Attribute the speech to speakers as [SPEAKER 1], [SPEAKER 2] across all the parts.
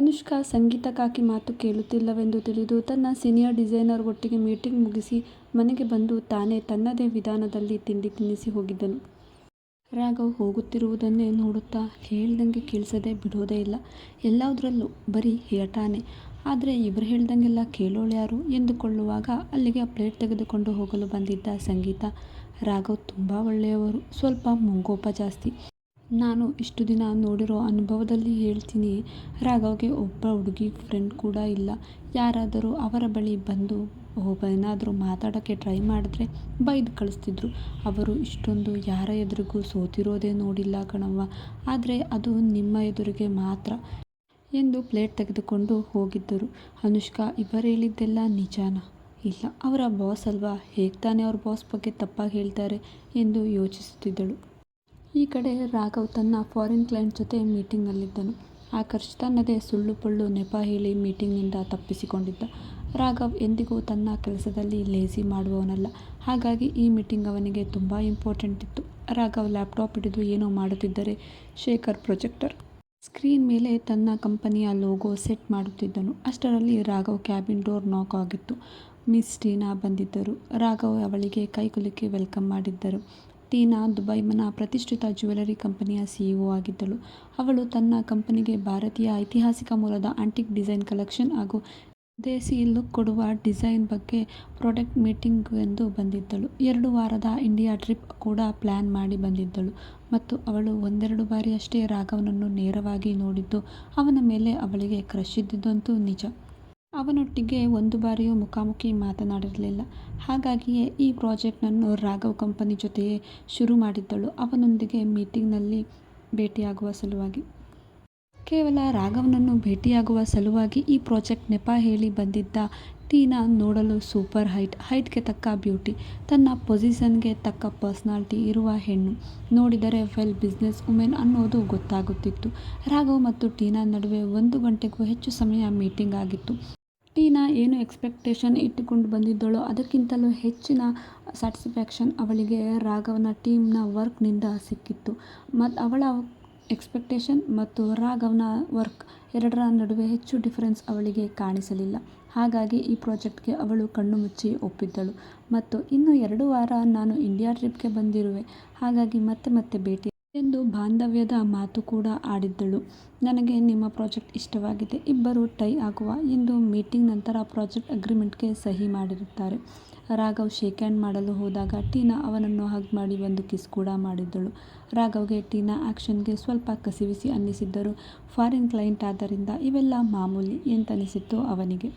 [SPEAKER 1] ಅನುಷ್ಕಾ ಸಂಗೀತಕ್ಕಾಗಿ ಮಾತು ಕೇಳುತ್ತಿಲ್ಲವೆಂದು ತಿಳಿದು ತನ್ನ ಸೀನಿಯರ್ ಡಿಸೈನರ್ ಒಟ್ಟಿಗೆ ಮೀಟಿಂಗ್ ಮುಗಿಸಿ ಮನೆಗೆ ಬಂದು ತಾನೇ ತನ್ನದೇ ವಿಧಾನದಲ್ಲಿ ತಿಂಡಿ ತಿನ್ನಿಸಿ ಹೋಗಿದ್ದನು. ರಾಘವ್ ಹೋಗುತ್ತಿರುವುದನ್ನೇ ನೋಡುತ್ತಾ ಹೇಳ್ದಂಗೆ ಕೇಳಿಸದೆ ಬಿಡೋದೇ ಇಲ್ಲ. ಎಲ್ಲದರಲ್ಲೂ ಬರೀ ಏಟಾನೆ. ಆದರೆ ಇವ್ರು ಹೇಳ್ದಂಗೆಲ್ಲ ಕೇಳೋಳ್ಯಾರು ಎಂದುಕೊಳ್ಳುವಾಗ ಅಲ್ಲಿಗೆ ಪ್ಲೇಟ್ ತೆಗೆದುಕೊಂಡು ಹೋಗಲು ಬಂದಿದ್ದ ಸಂಗೀತ, ರಾಘವ್ ತುಂಬಾ ಒಳ್ಳೆಯವರು. ಸ್ವಲ್ಪ ಮುಂಗೋಪ ಜಾಸ್ತಿ. ನಾನು ಇಷ್ಟು ದಿನ ನೋಡಿರೋ ಅನುಭವದಲ್ಲಿ ಹೇಳ್ತೀನಿ ರಾಘವ್ಗೆ ಒಬ್ಬ ಹುಡುಗಿ ಫ್ರೆಂಡ್ ಕೂಡ ಇಲ್ಲ. ಯಾರಾದರೂ ಅವರ ಬಳಿ ಬಂದು ಏನಾದರೂ ಮಾತಾಡೋಕ್ಕೆ ಟ್ರೈ ಮಾಡಿದ್ರೆ ಬೈದು ಕಳಿಸ್ತಿದ್ರು. ಅವರು ಇಷ್ಟೊಂದು ಯಾರ ಎದುರಿಗೂ ಸೋತಿರೋದೇ ನೋಡಿಲ್ಲ ಕಣವ್ವ. ಆದರೆ ಅದು ನಿಮ್ಮ ಎದುರಿಗೆ ಮಾತ್ರ ಎಂದು ಪ್ಲೇಟ್ ತೆಗೆದುಕೊಂಡು ಹೋಗಿದ್ದರು. ಅನುಷ್ಕಾ ಇವರೇಳಿದ್ದೆಲ್ಲ ನಿಜಾನ ಇಲ್ಲ, ಅವರ ಬಾಸ್ ಅಲ್ವಾ ಹೇಗ್ತಾನೇ ಅವ್ರ ಬಾಸ್ ಬಗ್ಗೆ ತಪ್ಪಾಗಿ ಹೇಳ್ತಾರೆ ಎಂದು ಯೋಚಿಸುತ್ತಿದ್ದಳು. ಈ ಕಡೆ ರಾಘವ್ ತನ್ನ ಫಾರಿನ್ ಕ್ಲೈಂಟ್ ಜೊತೆ ಮೀಟಿಂಗ್ ನಲ್ಲಿದ್ದನು. ಆಕರ್ಷ್ ತನ್ನದೇ ಸುಳ್ಳು ಪುಳ್ಳು ನೆಪ ಹೇಳಿ ಮೀಟಿಂಗ್ನಿಂದ ತಪ್ಪಿಸಿಕೊಂಡಿದ್ದ. ರಾಘವ್ ಎಂದಿಗೂ ತನ್ನ ಕೆಲಸದಲ್ಲಿ ಲೇಸಿ ಮಾಡುವವನಲ್ಲ. ಹಾಗಾಗಿ ಈ ಮೀಟಿಂಗ್ ಅವನಿಗೆ ತುಂಬ ಇಂಪಾರ್ಟೆಂಟ್ ಇತ್ತು. ರಾಘವ್ ಲ್ಯಾಪ್ಟಾಪ್ ಹಿಡಿದು ಏನೋ ಮಾಡುತ್ತಿದ್ದರೆ ಶೇಖರ್ ಪ್ರೊಜೆಕ್ಟರ್ ಸ್ಕ್ರೀನ್ ಮೇಲೆ ತನ್ನ ಕಂಪನಿಯ ಲೋಗೋ ಸೆಟ್ ಮಾಡುತ್ತಿದ್ದನು. ಅಷ್ಟರಲ್ಲಿ ರಾಘವ್ ಕ್ಯಾಬಿನ್ ಡೋರ್ ನಾಕ್ ಆಗಿತ್ತು. ಮಿಸ್ ಟೀನಾ ಬಂದಿದ್ದರು. ರಾಘವ್ ಅವಳಿಗೆ ಕೈಕುಲುಕಿ ವೆಲ್ಕಮ್ ಮಾಡಿದ್ದರು. ಟೀನಾ ದುಬೈನ ಪ್ರತಿಷ್ಠಿತ ಜ್ಯುವೆಲರಿ ಕಂಪನಿಯ ಸಿಇಒ ಆಗಿದ್ದಳು. ಅವಳು ತನ್ನ ಕಂಪನಿಗೆ ಭಾರತೀಯ ಐತಿಹಾಸಿಕ ಮೂಲದ ಆಂಟಿಕ್ ಡಿಸೈನ್ ಕಲೆಕ್ಷನ್ ಹಾಗೂ ದೇಸಿ ಲುಕ್ ಕೊಡುವ ಡಿಸೈನ್ ಬಗ್ಗೆ ಪ್ರಾಡಕ್ಟ್ ಮೀಟಿಂಗ್ಗೆಂದು ಬಂದಿದ್ದಳು. ಎರಡು ವಾರದ ಇಂಡಿಯಾ ಟ್ರಿಪ್ ಕೂಡ ಪ್ಲಾನ್ ಮಾಡಿ ಬಂದಿದ್ದಳು ಮತ್ತು ಅವಳು ಒಂದೆರಡು ಬಾರಿ ಅಷ್ಟೇ ರಾಘವ್ನನ್ನು ನೇರವಾಗಿ ನೋಡಿದ್ದು ಅವನ ಮೇಲೆ ಅವಳಿಗೆ ಕ್ರಶ್ ಇದ್ದಿದ್ದಂತೂ ನಿಜ. ಅವನೊಟ್ಟಿಗೆ ಒಂದು ಬಾರಿಯೂ ಮುಖಾಮುಖಿ ಮಾತನಾಡಿರಲಿಲ್ಲ. ಹಾಗಾಗಿಯೇ ಈ ಪ್ರಾಜೆಕ್ಟನ್ನು ರಾಘವ್ ಕಂಪನಿ ಜೊತೆಯೇ ಶುರು ಮಾಡಿದ್ದಳು ಅವನೊಂದಿಗೆ ಮೀಟಿಂಗ್ನಲ್ಲಿ ಭೇಟಿಯಾಗುವ ಸಲುವಾಗಿ. ಕೇವಲ ರಾಘವ್ನನ್ನು ಭೇಟಿಯಾಗುವ ಸಲುವಾಗಿ ಈ ಪ್ರಾಜೆಕ್ಟ್ ನೆಪ ಹೇಳಿ ಬಂದಿದ್ದ ಟೀನಾ ನೋಡಲು ಸೂಪರ್ ಹೈಟ್, ಹೈಟ್ಗೆ ತಕ್ಕ ಬ್ಯೂಟಿ, ತನ್ನ ಪೊಸಿಷನ್ಗೆ ತಕ್ಕ ಪರ್ಸ್ನಾಲ್ಟಿ ಇರುವ ಹೆಣ್ಣು. ನೋಡಿದರೆ ವೆಲ್ ಬಿಸ್ನೆಸ್ ವುಮೆನ್ ಅನ್ನೋದು ಗೊತ್ತಾಗುತ್ತಿತ್ತು. ರಾಘವ್ ಮತ್ತು ಟೀನಾ ನಡುವೆ ಒಂದು ಗಂಟೆಗೂ ಹೆಚ್ಚು ಸಮಯ ಮೀಟಿಂಗ್ ಆಗಿತ್ತು. ಟೀನಾ ಏನು ಎಕ್ಸ್ಪೆಕ್ಟೇಷನ್ ಇಟ್ಟುಕೊಂಡು ಬಂದಿದ್ದಳೋ ಅದಕ್ಕಿಂತಲೂ ಹೆಚ್ಚಿನ ಸ್ಯಾಟಿಸ್ಫ್ಯಾಕ್ಷನ್ ಅವಳಿಗೆ ರಾಘವನ ಟೀಮ್ನ ವರ್ಕ್ನಿಂದ ಸಿಕ್ಕಿತ್ತು ಮತ್ತು. ಅವಳ ಎಕ್ಸ್ಪೆಕ್ಟೇಷನ್ ಮತ್ತು ರಾಘವನ ವರ್ಕ್ ಎರಡರ ನಡುವೆ ಹೆಚ್ಚು ಡಿಫರೆನ್ಸ್ ಅವಳಿಗೆ ಕಾಣಿಸಲಿಲ್ಲ. ಹಾಗಾಗಿ ಈ ಪ್ರಾಜೆಕ್ಟ್ಗೆ ಅವಳು ಕಣ್ಣು ಮುಚ್ಚಿ ಒಪ್ಪಿದ್ದಳು ಮತ್ತು ಇನ್ನು ಎರಡು ವಾರ ನಾನು ಇಂಡಿಯಾ ಟ್ರಿಪ್ಗೆ ಬಂದಿರುವೆ ಹಾಗಾಗಿ ಮತ್ತೆ ಮತ್ತೆ ಭೇಟಿ ಎಂದು ಬಾಂಧವ್ಯದ ಮಾತು ಕೂಡ ಆಡಿದ್ದಳು. ನನಗೆ ನಿಮ್ಮ ಪ್ರಾಜೆಕ್ಟ್ ಇಷ್ಟವಾಗಿದೆ. ಇಬ್ಬರೂ ಟೈ ಆಗುವ ಎಂದು ಮೀಟಿಂಗ್ ನಂತರ ಪ್ರಾಜೆಕ್ಟ್ ಅಗ್ರಿಮೆಂಟ್ಗೆ ಸಹಿ ಮಾಡಿರುತ್ತಾರೆ. ರಾಘವ್ ಶೇಕ್ ಹ್ಯಾಂಡ್ ಮಾಡಲು ಹೋದಾಗ ಟೀನಾ ಅವನನ್ನು ಹಗ್ ಮಾಡಿ ಒಂದು ಕಿಸ್ ಕೂಡ ಮಾಡಿದ್ದಳು. ರಾಘವ್ಗೆ ಟೀನಾ ಆ್ಯಕ್ಷನ್ಗೆ ಸ್ವಲ್ಪ ಕಸಿವಿಸಿ ಅನ್ನಿಸಿದ್ದರು ಫಾರಿನ್ ಕ್ಲೈಂಟ್ ಆದ್ದರಿಂದ ಇವೆಲ್ಲ ಮಾಮೂಲಿ ಎಂತನಿಸಿತ್ತು ಅವನಿಗೆ.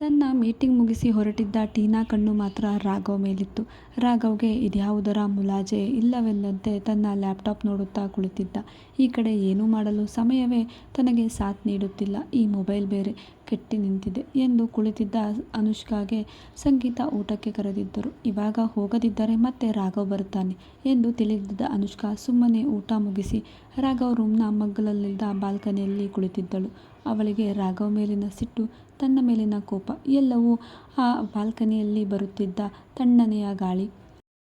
[SPEAKER 1] ತನ್ನ ಮೀಟಿಂಗ್ ಮುಗಿಸಿ ಹೊರಟಿದ್ದ ಟೀನಾ ಕಣ್ಣು ಮಾತ್ರ ರಾಘವ್ ಮೇಲಿತ್ತು. ರಾಘವ್ಗೆ ಇದ್ಯಾವುದರ ಮುಲಾಜೆ ಇಲ್ಲವೆಂದಂತೆ ತನ್ನ ಲ್ಯಾಪ್ಟಾಪ್ ನೋಡುತ್ತಾ ಕುಳಿತಿದ್ದ. ಈ ಕಡೆ ಏನೂ ಮಾಡಲು ಸಮಯವೇ ತನಗೆ ಸಾಥ್ ನೀಡುತ್ತಿಲ್ಲ. ಈ ಮೊಬೈಲ್ ಬೇರೆ ಕೆಟ್ಟಿ ನಿಂತಿದೆ ಎಂದು ಕುಳಿತಿದ್ದ ಅನುಷ್ಕಾಗೆ ಸಂಗೀತ ಊಟಕ್ಕೆ ಕರೆದಿದ್ದರು. ಇವಾಗ ಹೋಗದಿದ್ದರೆ ಮತ್ತೆ ರಾಘವ್ ಬರುತ್ತಾನೆ ಎಂದು ತಿಳಿದಿದ್ದ ಅನುಷ್ಕಾ ಸುಮ್ಮನೆ ಊಟ ಮುಗಿಸಿ ರಾಘವ್ ರೂಮ್ನ ಮಗ್ಗಲಲ್ಲಿದ್ದ ಬಾಲ್ಕನಿಯಲ್ಲಿ ಕುಳಿತಿದ್ದಳು. ಅವಳಿಗೆ ರಾಘವ್ ಮೇಲಿನ ಸಿಟ್ಟು, ತನ್ನ ಮೇಲಿನ ಕೋಪ ಎಲ್ಲವೂ ಆ ಬಾಲ್ಕನಿಯಲ್ಲಿ ಬರುತ್ತಿದ್ದ ತಣ್ಣನೆಯ ಗಾಳಿ.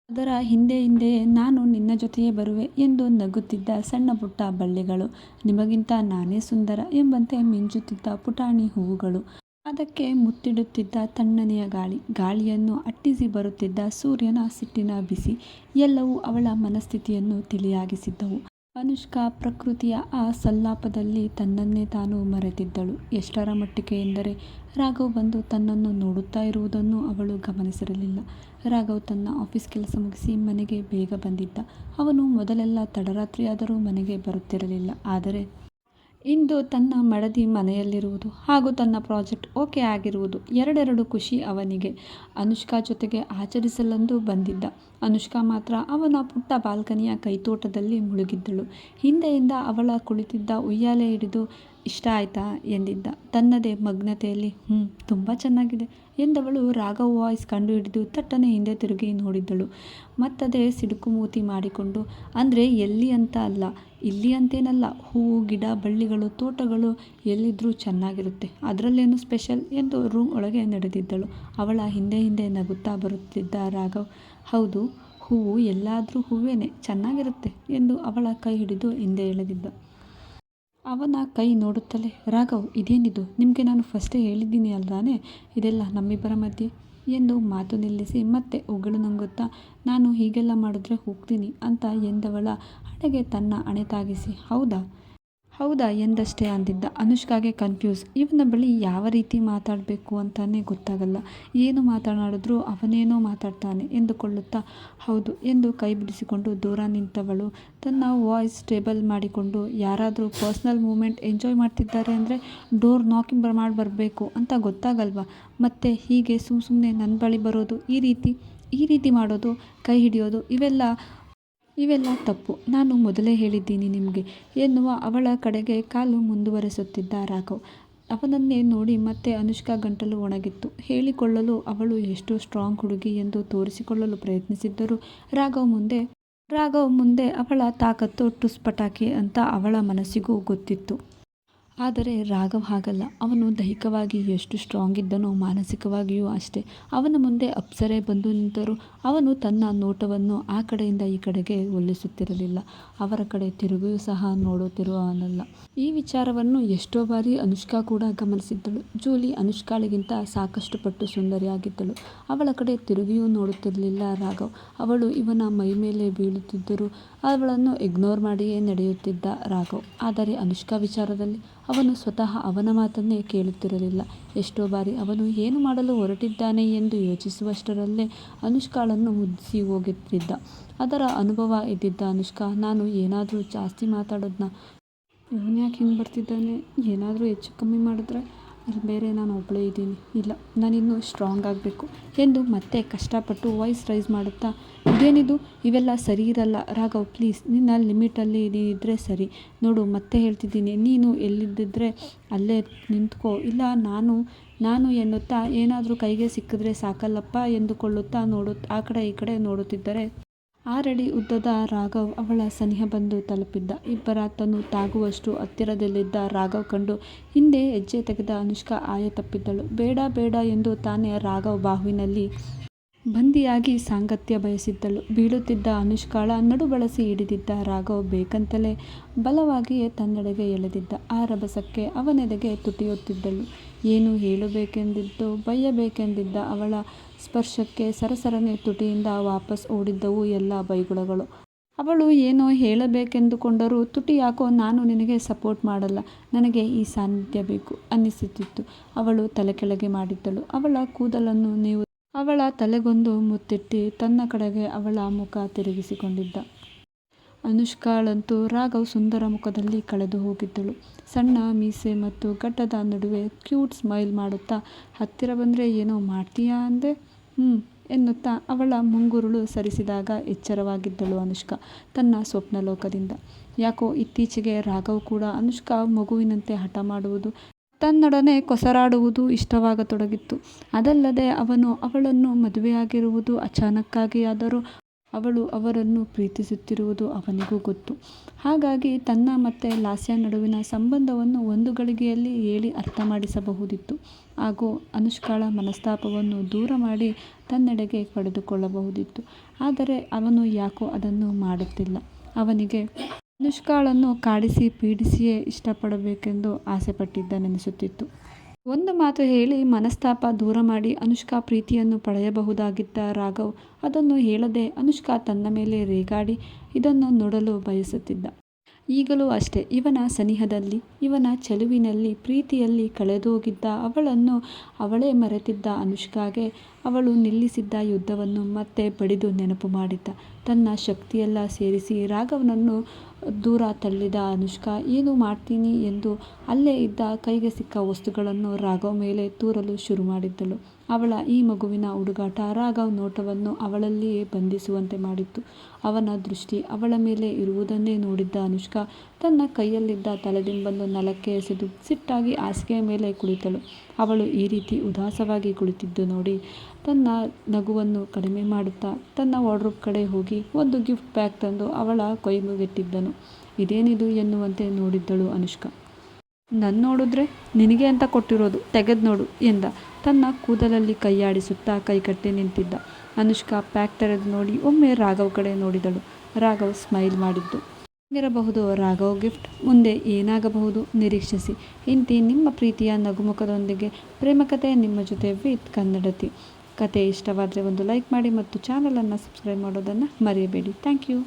[SPEAKER 1] ಅದರ ಹಿಂದೆ ಹಿಂದೆಯೇ ನಾನು ನಿನ್ನ ಜೊತೆಯೇ ಬರುವೆ ಎಂದು ನಗುತ್ತಿದ್ದ ಸಣ್ಣ ಪುಟ್ಟ ಬಳ್ಳಿಗಳು. ನಿಮಗಿಂತ ನಾನೇ ಸುಂದರ ಎಂಬಂತೆ ಮಿಂಚುತ್ತಿದ್ದ ಪುಟಾಣಿ ಹೂವುಗಳು. ಅದಕ್ಕೆ ಮುತ್ತಿಡುತ್ತಿದ್ದ ತಣ್ಣನೆಯ ಗಾಳಿ. ಗಾಳಿಯನ್ನು ಅಟ್ಟಿಸಿ ಬರುತ್ತಿದ್ದ ಸೂರ್ಯನ ಸಿಟ್ಟಿನ ಬಿಸಿ. ಎಲ್ಲವೂ ಅವಳ ಮನಸ್ಥಿತಿಯನ್ನು ತಿಳಿಯಾಗಿಸಿದ್ದವು. ಅನುಷ್ಕಾ ಪ್ರಕೃತಿಯ ಆ ಸಲ್ಲಾಪದಲ್ಲಿ ತನ್ನನ್ನೇ ತಾನು ಮರೆತಿದ್ದಳು. ಎಷ್ಟರ ಮಟ್ಟಿಗೆ ಎಂದರೆ, ರಾಘವ್ ಬಂದು ತನ್ನನ್ನು ನೋಡುತ್ತಾ ಇರುವುದನ್ನು ಅವಳು ಗಮನಿಸಿರಲಿಲ್ಲ. ರಾಘವ್ ತನ್ನ ಆಫೀಸ್ ಕೆಲಸ ಮುಗಿಸಿ ಮನೆಗೆ ಬೇಗ ಬಂದಿದ್ದ. ಅವನು ಮೊದಲೆಲ್ಲ ತಡರಾತ್ರಿಯಾದರೂ ಮನೆಗೆ ಬರುತ್ತಿರಲಿಲ್ಲ. ಆದರೆ ಇಂದು ತನ್ನ ಮಡದಿ ಮನೆಯಲ್ಲಿರುವುದು ಹಾಗೂ ತನ್ನ ಪ್ರಾಜೆಕ್ಟ್ ಓಕೆ ಆಗಿರುವುದು ಎರಡೆರಡು ಖುಷಿ ಅವನಿಗೆ. ಅನುಷ್ಕಾ ಜೊತೆಗೆ ಆಚರಿಸಲೆಂದು ಬಂದಿದ್ದ. ಅನುಷ್ಕಾ ಮಾತ್ರ ಅವನ ಪುಟ್ಟ ಬಾಲ್ಕನಿಯ ಕೈತೋಟದಲ್ಲಿ ಮುಳುಗಿದ್ದಳು. ಹಿಂದೆಯಿಂದ ಅವಳ ಕುಳಿತಿದ್ದ ಉಯ್ಯಾಲೆ ಹಿಡಿದು, ಇಷ್ಟ ಆಯ್ತಾ ಎಂದಿದ್ದ ತನ್ನದೇ ಮಗ್ನತೆಯಲ್ಲಿ ಹ್ಞೂ ತುಂಬ ಚೆನ್ನಾಗಿದೆ ಎಂದವಳು ರಾಘವ್ ವಾಯ್ಸ್ ಕಂಡುಹಿಡಿದು ತಟ್ಟನೆ ಹಿಂದೆ ತಿರುಗಿ ನೋಡಿದ್ದಳು ಮತ್ತದೇ ಸಿಡುಕು ಮೂತಿ ಮಾಡಿಕೊಂಡು, ಅಂದರೆ ಎಲ್ಲಿ ಅಂತ ಅಲ್ಲ ಇಲ್ಲಿ ಅಂತೇನಲ್ಲ, ಹೂವು, ಗಿಡ, ಬಳ್ಳಿಗಳು, ತೋಟಗಳು ಎಲ್ಲಿದ್ರೂ ಚೆನ್ನಾಗಿರುತ್ತೆ. ಅದರಲ್ಲೇನು ಸ್ಪೆಷಲ್? ಎಂದು ರೂಮ್ ಒಳಗೆ ನಡೆದಿದ್ದಳು. ಅವಳ ಹಿಂದೆ ಹಿಂದೆ ನಗುತ್ತಾ ಬರುತ್ತಿದ್ದ ರಾಘವ್, ಹೌದು, ಹೂವು ಎಲ್ಲಾದರೂ ಹೂವೇನೆ, ಚೆನ್ನಾಗಿರುತ್ತೆ, ಎಂದು ಅವಳ ಕೈ ಹಿಡಿದು ಹಿಂದೆ ಎಳೆದಿದ್ದ. ಅವನ ಕೈ ನೋಡುತ್ತಲೇ, ರಾಘವ್, ಇದೇನಿದು? ನಿಮಗೆ ನಾನು ಫಸ್ಟೇ ಹೇಳಿದ್ದೀನಿ ಅಲ್ದಾನೆ ಇದೆಲ್ಲ ನಮ್ಮಿಬ್ಬರ ಮಧ್ಯೆ? ಎಂದು ಮಾತು ನಿಲ್ಲಿಸಿ ಮತ್ತೆ ಉಗುಳು ನಂಗುತ್ತಾ, ನಾನು ಹೀಗೆಲ್ಲ ಮಾಡಿದ್ರೆ ಹೋಗ್ತೀನಿ, ಅಂತ ಎಂದವಳ ಹಣೆಗೆ ತನ್ನ ಅಣೆತಾಗಿಸಿ, ಹೌದಾ? ಹೌದಾ? ಎಂದಷ್ಟೇ ಅಂದಿದ್ದ ಅನುಷ್ಕಾಗೆ ಕನ್ಫ್ಯೂಸ್ ಇವನ ಬಳಿ ಯಾವ ರೀತಿ ಮಾತಾಡಬೇಕು ಅಂತಾನೆ ಗೊತ್ತಾಗಲ್ಲ. ಏನು ಮಾತನಾಡಿದ್ರೂ ಅವನೇನೋ ಮಾತಾಡ್ತಾನೆ ಎಂದುಕೊಳ್ಳುತ್ತಾ, ಹೌದು ಎಂದು ಕೈ ಬಿಡಿಸಿಕೊಂಡು ದೂರ ನಿಂತವಳು. ತನ್ನ ವಾಯ್ಸ್ ಸ್ಟೇಬಲ್ ಮಾಡಿಕೊಂಡು, ಯಾರಾದರೂ ಪರ್ಸ್ನಲ್ ಮೂಮೆಂಟ್ ಎಂಜಾಯ್ ಮಾಡ್ತಿದ್ದಾರೆ ಅಂದರೆ ಡೋರ್ ನಾಕಿಂಗ್ ಮಾಡಿ ಬರಬೇಕು ಅಂತ ಗೊತ್ತಾಗಲ್ವಾ? ಮತ್ತೆ ಹೀಗೆ ಸುಮ್ಮ ಸುಮ್ಮನೆ ನನ್ನ ಬಳಿ ಬರೋದು ಈ ರೀತಿ? ಈ ರೀತಿ ಮಾಡೋದು, ಕೈ ಹಿಡಿಯೋದು, ಇವೆಲ್ಲ ಇವೆಲ್ಲ ತಪ್ಪು. ನಾನು ಮೊದಲೇ ಹೇಳಿದ್ದೀನಿ ನಿಮಗೆ. ಎನ್ನುವ ಅವಳ ಕಡೆಗೆ ಕಾಲು ಮುಂದುವರೆಸುತ್ತಿದ್ದ ರಾಘವ್. ಅವನನ್ನೇ ನೋಡಿ ಮತ್ತೆ ಅನುಷ್ಕಾ ಗಂಟಲು ಒಣಗಿತ್ತು. ಹೇಳಿಕೊಳ್ಳಲು ಅವಳು ಎಷ್ಟು ಸ್ಟ್ರಾಂಗ್ ಹುಡುಗಿ ಎಂದು ತೋರಿಸಿಕೊಳ್ಳಲು ಪ್ರಯತ್ನಿಸಿದ್ದರೂ. ರಾಘವ್ ಮುಂದೆ ರಾಘವ್ ಮುಂದೆ ಅವಳ ತಾಕತ್ತು ಟುಸ್ಪಟಾಕಿ ಅಂತ ಅವಳ ಮನಸ್ಸಿಗೂ ಗೊತ್ತಿತ್ತು. ಆದರೆ ರಾಘವ್ ಹಾಗಲ್ಲ. ಅವನು ದೈಹಿಕವಾಗಿ ಎಷ್ಟು ಸ್ಟ್ರಾಂಗ್ ಇದ್ದನೋ ಮಾನಸಿಕವಾಗಿಯೂ ಅಷ್ಟೇ. ಅವನ ಮುಂದೆ ಅಪ್ಸರೆ ಬಂದು ನಿಂತರೂ. ಅವನು ತನ್ನ ನೋಟವನ್ನು ಆ ಕಡೆಯಿಂದ ಈ ಕಡೆಗೆ ಒಲಿಸುತ್ತಿರಲಿಲ್ಲ ಅವರ ಕಡೆ ತಿರುಗಿಯೂ ಸಹ ನೋಡುತ್ತಿರುವವನಲ್ಲ ಈ ವಿಚಾರವನ್ನು ಎಷ್ಟೋ ಬಾರಿ ಅನುಷ್ಕಾ ಕೂಡ ಗಮನಿಸಿದ್ದಳು. ಜೂಲಿ ಅನುಷ್ಕಾಳಿಗಿಂತ ಸಾಕಷ್ಟು ಪಟ್ಟು ಸುಂದರಿಯಾಗಿದ್ದಳು. ಅವಳ ಕಡೆ ತಿರುಗಿಯೂ ನೋಡುತ್ತಿರಲಿಲ್ಲ ರಾಘವ್. ಅವಳು ಇವನ ಮೈ ಮೇಲೆ ಬೀಳುತ್ತಿದ್ದರೂ ಅವಳನ್ನು ಇಗ್ನೋರ್ ಮಾಡಿಯೇ ನಡೆಯುತ್ತಿದ್ದ ರಾಘವ್. ಆದರೆ ಅನುಷ್ಕಾ ವಿಚಾರದಲ್ಲಿ ಅವನು ಸ್ವತಃ ಅವನ ಮಾತನ್ನೇ ಕೇಳುತ್ತಿರಲಿಲ್ಲ. ಎಷ್ಟೋ ಬಾರಿ ಅವನು ಏನು ಮಾಡಲು ಹೊರಟಿದ್ದಾನೆ ಎಂದು ಯೋಚಿಸುವಷ್ಟರಲ್ಲೇ ಅನುಷ್ಕಾಳನ್ನು ಮುದ್ದಿಸಿ ಹೋಗುತ್ತಿದ್ದ ಅದರ ಅನುಭವ ಇದ್ದಿದ್ದ ಅನುಷ್ಕಾ, ನಾನು ಏನಾದರೂ ಜಾಸ್ತಿ ಮಾತಾಡೋದನ್ನ ಇವನು ಯಾಕೆ ಹಿಂಗೆ ಬರ್ತಿದ್ದಾನೆ? ಏನಾದರೂ ಹೆಚ್ಚು ಕಮ್ಮಿ ಮಾಡಿದ್ರೆ? ಇಲ್ಲಿ ಬೇರೆ ನಾನು ಒಬ್ಬಳೇ ಇದ್ದೀನಿ. ಇಲ್ಲ, ನಾನಿನ್ನೂ ಸ್ಟ್ರಾಂಗ್ ಆಗಬೇಕು. ಎಂದು ಮತ್ತೆ ಕಷ್ಟಪಟ್ಟು ವಾಯ್ಸ್ ರೈಸ್ ಮಾಡುತ್ತಾ, ಇದೇನಿದು? ಇವೆಲ್ಲ ಸರಿ ಇರಲ್ಲ. ರಾಘವ್ ಪ್ಲೀಸ್ ನಿನ್ನ ಲಿಮಿಟಲ್ಲಿ ನೀನಿದ್ದರೆ ಸರಿ. ನೋಡು, ಮತ್ತೆ ಹೇಳ್ತಿದ್ದೀನಿ. ನೀನು ಎಲ್ಲಿದ್ದಿದ್ರೆ ಅಲ್ಲೇ ನಿಂತ್ಕೋ. ಇಲ್ಲ, ನಾನು ನಾನು ಎನ್ನುತ್ತಾ, ಏನಾದರೂ ಕೈಗೆ ಸಿಕ್ಕಿದ್ರೆ ಸಾಕಲ್ಲಪ್ಪ ಎಂದುಕೊಳ್ಳುತ್ತಾ ನೋಡು ಆ ಕಡೆ ಈ ಕಡೆ ನೋಡುತ್ತಿದ್ದರೆ ಆರಡಿ ಉದ್ದದ ರಾಘವ್ ಅವಳ ಸನಿಹ ಬಂದು ತಲುಪಿದ್ದ. ಇಬ್ಬರ ತನು ತಾಗುವಷ್ಟು ಹತ್ತಿರದಲ್ಲಿದ್ದ ರಾಘವ್ ಕಂಡು ಹಿಂದೆ ಹೆಜ್ಜೆ ತೆಗೆದ ಅನುಷ್ಕಾ ಆಯ ತಪ್ಪಿದ್ದಳು. ಬೇಡ ಬೇಡ ಎಂದು ತಾನೇ ರಾಘವ್ ಬಾಹುವಿನಲ್ಲಿ ಬಂದಿಯಾಗಿ ಸಾಂಗತ್ಯ ಬಯಸಿದ್ದಳು. ಬೀಳುತ್ತಿದ್ದ ಅನುಷ್ಕಾಳ ನಡು ಬಳಸಿ ಹಿಡಿದಿದ್ದ ರಾಘವ್ ಬೇಕಂತಲೇ ಬಲವಾಗಿಯೇ ತನ್ನೆಡೆಗೆ ಎಳೆದಿದ್ದ. ಆ ರಭಸಕ್ಕೆ ಅವನೆಡೆಗೆ ತುಟಿಯುತ್ತಿದ್ದಳು. ಏನು ಹೇಳಬೇಕೆಂದಿದ್ದು ಬಯ್ಯಬೇಕೆಂದಿದ್ದ ಅವಳ ಸ್ಪರ್ಶಕ್ಕೆ ಸರಸರನೆ ತುಟಿಯಿಂದ ವಾಪಸ್ ಓಡಿದ್ದವು ಎಲ್ಲ ಬೈಗುಳಗಳು ಅವಳು ಏನೋ ಹೇಳಬೇಕೆಂದುಕೊಂಡರೂ ತುಟಿ ಯಾಕೋ ನಾನು ನಿನಗೆ ಸಪೋರ್ಟ್ ಮಾಡಲ್ಲ, ನನಗೆ ಈ ಸಾನ್ನಿಧ್ಯ ಬೇಕು ಅನ್ನಿಸುತ್ತಿತ್ತು. ಅವಳು ತಲೆ ಕೆಳಗೆ ಮಾಡಿದ್ದಳು. ಅವಳ ಕೂದಲನ್ನು ನೀವು ಅವಳ ತಲೆಗೊಂದು ಮುತ್ತಿಟ್ಟು ತನ್ನ ಕಡೆಗೆ ಅವಳ ಮುಖ ತಿರುಗಿಸಿಕೊಂಡಿದ್ದ. ಅನುಷ್ಕಾಳಂತೂ ರಾಘವ್ ಸುಂದರ ಮುಖದಲ್ಲಿ ಕಳೆದು ಹೋಗಿದ್ದಳು. ಸಣ್ಣ ಮೀಸೆ ಮತ್ತು ಗಡ್ಡದ ನಡುವೆ ಕ್ಯೂಟ್ ಸ್ಮೈಲ್ ಮಾಡುತ್ತಾ, ಹತ್ತಿರ ಬಂದರೆ ಏನೋ ಮಾಡ್ತೀಯಾ ಅಂದೆ. ಹ್ಞೂ ಎನ್ನುತ್ತಾ ಅವಳ ಮುಂಗುರುಳು ಸರಿಸಿದಾಗ ಎಚ್ಚರವಾಗಿದ್ದಳು ಅನುಷ್ಕಾ ತನ್ನ ಸ್ವಪ್ನಲೋಕದಿಂದ. ಯಾಕೋ ಇತ್ತೀಚೆಗೆ ರಾಘವ್ ಕೂಡ ಅನುಷ್ಕಾ ಮಗುವಿನಂತೆ ಹಠ ಮಾಡುವುದು, ತನ್ನೊಡನೆ ಕೊಸರಾಡುವುದು ಇಷ್ಟವಾಗತೊಡಗಿತ್ತು. ಅದಲ್ಲದೆ ಅವನು ಅವಳನ್ನು ಮದುವೆಯಾಗಿರುವುದು ಅಚಾನಕ್ಕಾಗಿಯಾದರೂ ಅವಳು ಅವರನ್ನು ಪ್ರೀತಿಸುತ್ತಿರುವುದು ಅವನಿಗೂ ಗೊತ್ತು. ಹಾಗಾಗಿ ತನ್ನ ಮತ್ತು ಲಾಸ್ಯ ನಡುವಿನ ಸಂಬಂಧವನ್ನು ಒಂದು ಗಳಿಗೆಯಲ್ಲಿ ಹೇಳಿ ಅರ್ಥ ಮಾಡಿಸಬಹುದಿತ್ತು ಹಾಗೂ ಅನುಷ್ಕಾಳ ಮನಸ್ತಾಪವನ್ನು ದೂರ ಮಾಡಿ ತನ್ನೆಡೆಗೆ ಪಡೆದುಕೊಳ್ಳಬಹುದಿತ್ತು. ಆದರೆ ಅವನು ಯಾಕೋ ಅದನ್ನು ಮಾಡುತ್ತಿಲ್ಲ. ಅವನಿಗೆ, ಅನುಷ್ಕಾಳನ್ನು ಕಾಡಿಸಿ, ಪೀಡಿಸಿಯೇ ಇಷ್ಟಪಡಬೇಕೆಂದು ಆಸೆಪಟ್ಟಿದ್ದನೆನಿಸುತ್ತಿತ್ತು. ಒಂದು ಮಾತು ಹೇಳಿ ಮನಸ್ತಾಪ ದೂರ ಮಾಡಿ ಅನುಷ್ಕಾ ಪ್ರೀತಿಯನ್ನು ಪಡೆಯಬಹುದಾಗಿದ್ದ ರಾಘವ್ ಅದನ್ನು ಹೇಳದೆ ಅನುಷ್ಕಾ ತನ್ನ ಮೇಲೆ ರೇಗಾಡಿ ಇದನ್ನು ನೋಡಲು ಬಯಸುತ್ತಿದ್ದ. ಈಗಲೂ ಅಷ್ಟೇ, ಇವನ ಸನಿಹದಲ್ಲಿ, ಇವನ ಚೆಲುವಿನಲ್ಲಿ, ಪ್ರೀತಿಯಲ್ಲಿ ಕಳೆದೋಗಿದ್ದ ಅವಳನ್ನು ಅವಳೇ ಮರೆತಿದ್ದ ಅನುಷ್ಕಾಗೆ ಅವಳು ನಿಲ್ಲಿಸಿದ್ದ ಯುದ್ಧವನ್ನು ಮತ್ತೆ ಬಡಿದು ನೆನಪು ಮಾಡಿದ್ದ. ತನ್ನ ಶಕ್ತಿಯೆಲ್ಲ ಸೇರಿಸಿ ರಾಘವನನ್ನು ದೂರ ತಳ್ಳಿದ ಅನುಷ್ಕಾ, ಏನು ಮಾಡ್ತೀನಿ? ಎಂದು ಅಲ್ಲೇ ಇದ್ದ ಕೈಗೆ ಸಿಕ್ಕ ವಸ್ತುಗಳನ್ನು ರಾಘವ್ ಮೇಲೆ ತೂರಲು ಶುರು ಮಾಡಿದ್ದಳು. ಅವಳ ಈ ಮಗುವಿನ ಹುಡುಗಾಟ ರಾಘವ್ ನೋಟವನ್ನು ಅವಳಲ್ಲಿಯೇ ಬಂಧಿಸುವಂತೆ ಮಾಡಿತ್ತು. ಅವನ ದೃಷ್ಟಿ ಅವಳ ಮೇಲೆ ಇರುವುದನ್ನೇ ನೋಡಿದ್ದ ಅನುಷ್ಕಾ ತನ್ನ ಕೈಯಲ್ಲಿದ್ದ ತಲೆದಿಂಬನ್ನು ನೆಲಕ್ಕೆ ಎಸೆದು ಸಿಟ್ಟಾಗಿ ಹಾಸಿಗೆಯ ಮೇಲೆ ಕುಳಿತಳು. ಅವಳು ಈ ರೀತಿ ಉದಾಸವಾಗಿ ಕುಳಿತಿದ್ದು ನೋಡಿ ತನ್ನ ನಗುವನ್ನು ಕಡಿಮೆ ಮಾಡುತ್ತಾ ತನ್ನ ವಾರ್ಡ್ರೋಬ್ ಕಡೆ ಹೋಗಿ ಒಂದು ಗಿಫ್ಟ್ ಬ್ಯಾಗ್ ತಂದು ಅವಳ ಕೊಯ್ಮುಗೆಟ್ಟಿದ್ದನು ಇದೇನಿದು ಎನ್ನುವಂತೆ ನೋಡಿದ್ದಳು ಅನುಷ್ಕಾ. ನನ್ನ ನೋಡಿದ್ರೆ ನಿನಗೆ ಅಂತ ಕೊಟ್ಟಿರೋದು ತೆಗೆದು ನೋಡು ಎಂದ. ತನ್ನ ಕೂದಲಲ್ಲಿ ಕೈಯಾಡಿಸುತ್ತಾ ಕೈಕಟ್ಟಿ ನಿಂತಿದ್ದ. ಅನುಷ್ಕಾ ಪ್ಯಾಕ್ ತೆರೆದು ನೋಡಿ ಒಮ್ಮೆ ರಾಘವ್ ಕಡೆ ನೋಡಿದಳು. ರಾಘವ್ ಸ್ಮೈಲ್ ಮಾಡಿದ್ದು. ಇರಬಹುದು ರಾಘವ್ ಗಿಫ್ಟ್. ಮುಂದೆ ಏನಾಗಬಹುದು ನಿರೀಕ್ಷಿಸಿ. ಇಂತಿ ನಿಮ್ಮ ಪ್ರೀತಿಯ ನಗುಮುಖದೊಂದಿಗೆ ಪ್ರೇಮಕತೆ ನಿಮ್ಮ ಜೊತೆ ವಿತ್ ಕನ್ನಡತಿ. ಕತೆ ಇಷ್ಟವಾದರೆ ಒಂದು ಲೈಕ್ ಮಾಡಿ ಮತ್ತು ಚಾನಲನ್ನು ಸಬ್ಸ್ಕ್ರೈಬ್ ಮಾಡೋದನ್ನು ಮರೆಯಬೇಡಿ ಥ್ಯಾಂಕ್ ಯು.